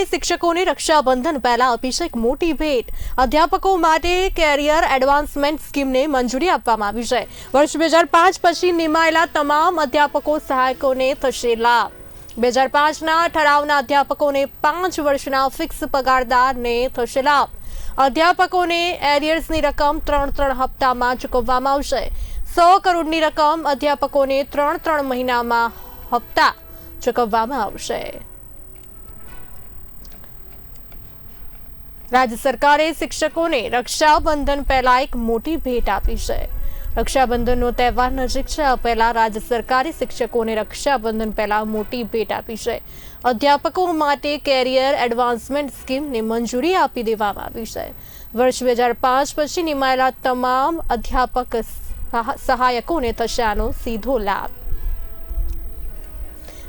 સરકારે શિક્ષકોને રક્ષાબંધન પહેલા અભિષેક મોટી ભેટ. અધ્યાપકો માટે કેરિયર એડવાન્સમેન્ટ સ્કીમને મંજૂરી આપવામાં આવી છે. વર્ષ બે પાંચ પછી નિમાયેલા તમામ અધ્યાપકો સહાયકોને થશે લાભ. બે હજાર પાંચના ઠરાવના અધ્યાપકોને પાંચ વર્ષના ફિક્સ પગારદારને થશે લાભ. અધ્યાપકોને એરિયર્સની રકમ ત્રણ ત્રણ હપ્તામાં ચૂકવવામાં આવશે. સો કરોડની રકમ અધ્યાપકોને ત્રણ ત્રણ મહિનામાં હપ્તા ચૂકવવામાં આવશે. રાજ્ય સરકારે શિક્ષકોને રક્ષાબંધન પહેલા એક મોટી ભેટ આપી છે. રક્ષાબંધનનો તહેવાર નજીક છે. આ પહેલા રાજ્ય સરકારે શિક્ષકોને રક્ષાબંધન પહેલા મોટી ભેટ આપી છે. અધ્યાપકો માટે કેરિયર એડવાન્સમેન્ટ સ્કીમને મંજૂરી આપી દેવામાં આવી છે. વર્ષ બે હજાર પાંચ પછી નિમાયેલા તમામ અધ્યાપક સહાયકોને થશે આનો સીધો લાભ.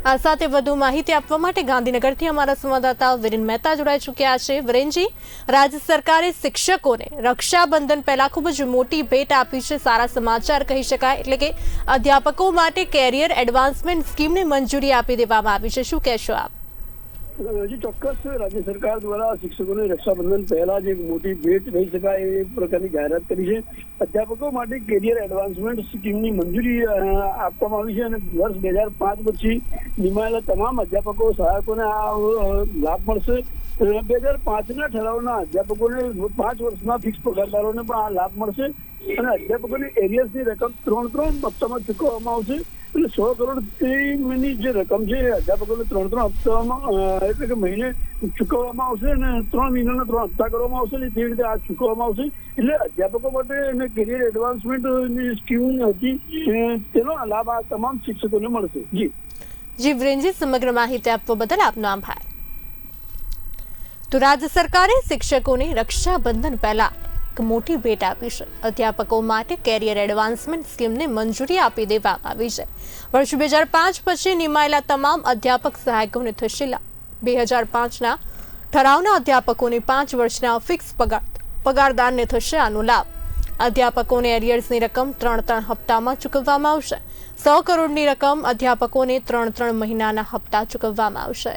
આ સાથે વધુ માહિતી આપવા માટે ગાંધીનગરથી અમારા સંવાદદાતા વિરેન મહેતા જોડાઈ ચૂક્યા છે. વિરેનજી, રાજ્ય સરકારે શિક્ષકોને રક્ષાબંધન પહેલા ખૂબ જ મોટી ભેટ આપી છે. સારા સમાચાર કહી શકાય. એટલે કે અધ્યાપકો માટે કેરિયર એડવાન્સમેન્ટ સ્કીમને મંજૂરી આપી દેવામાં આવી છે. શું કહેશો આપ? હજી ચોક્કસ રાજ્ય સરકાર દ્વારા શિક્ષકોને રક્ષાબંધન પહેલા જ એક મોટી ભેટ થઈ શકાય એ પ્રકારની જાહેરાત કરી છે. અધ્યાપકો માટે કેરિયર એડવાન્સમેન્ટ સ્કીમની મંજૂરી આપવામાં આવી છે અને વર્ષ બે હજાર પાંચ પછી નિમાયેલા તમામ અધ્યાપકો, સહાયકોને આ લાભ મળશે. બે હજાર પાંચના ઠરાવના અધ્યાપકોને પાંચ વર્ષના ફિક્સ પગારદારોને પણ આ લાભ મળશે અને અધ્યાપકોને એરિયર્સની રકમ ત્રણ ત્રણ હપ્તામાં ચૂકવવામાં આવશે. એટલે સો કરોડની જે રકમ છે એ અધ્યાપકોને ત્રણ ત્રણ હપ્તામાં અ, એટલે કે મહિને ચૂકવવામાં આવશે અને ત્રણ મહિનાના ત્રણ હપ્તા કરવામાં આવશે ને તે રીતે આ ચૂકવવામાં આવશે. એટલે અધ્યાપકો માટે અને કેરિયર એડવાન્સમેન્ટની સ્કીમ હતી એ તેનો લાભ આ તમામ શિક્ષકોને મળશે. જી. જી વિરેનજી સમગ્ર માહિતી આપવા બદલ આપનો આભાર. તો રાજ્ય સરકારે શિક્ષકોને રક્ષાબંધન પહેલા મોટી ભેટ આપી છે. અધ્યાપકો માટે કેરિયર એડવાન્સમેન્ટ સ્કીમને મંજૂરી આપી દેવામાં આવી છે. વર્ષ બે હજાર પાંચ પછી નિમાયેલા તમામ અધ્યાપક સહાયકોને થશે લાભ. બે હજાર પાંચના ઠરાવના અધ્યાપકોને પાંચ વર્ષના ફિક્સ પગાર પગારદારને થશે આનો લાભ. અધ્યાપકોને એરિયર્સની રકમ ત્રણ ત્રણ હપ્તામાં ચૂકવવામાં આવશે. સો કરોડની રકમ અધ્યાપકોને ત્રણ ત્રણ મહિનાના હપ્તા ચૂકવવામાં આવશે.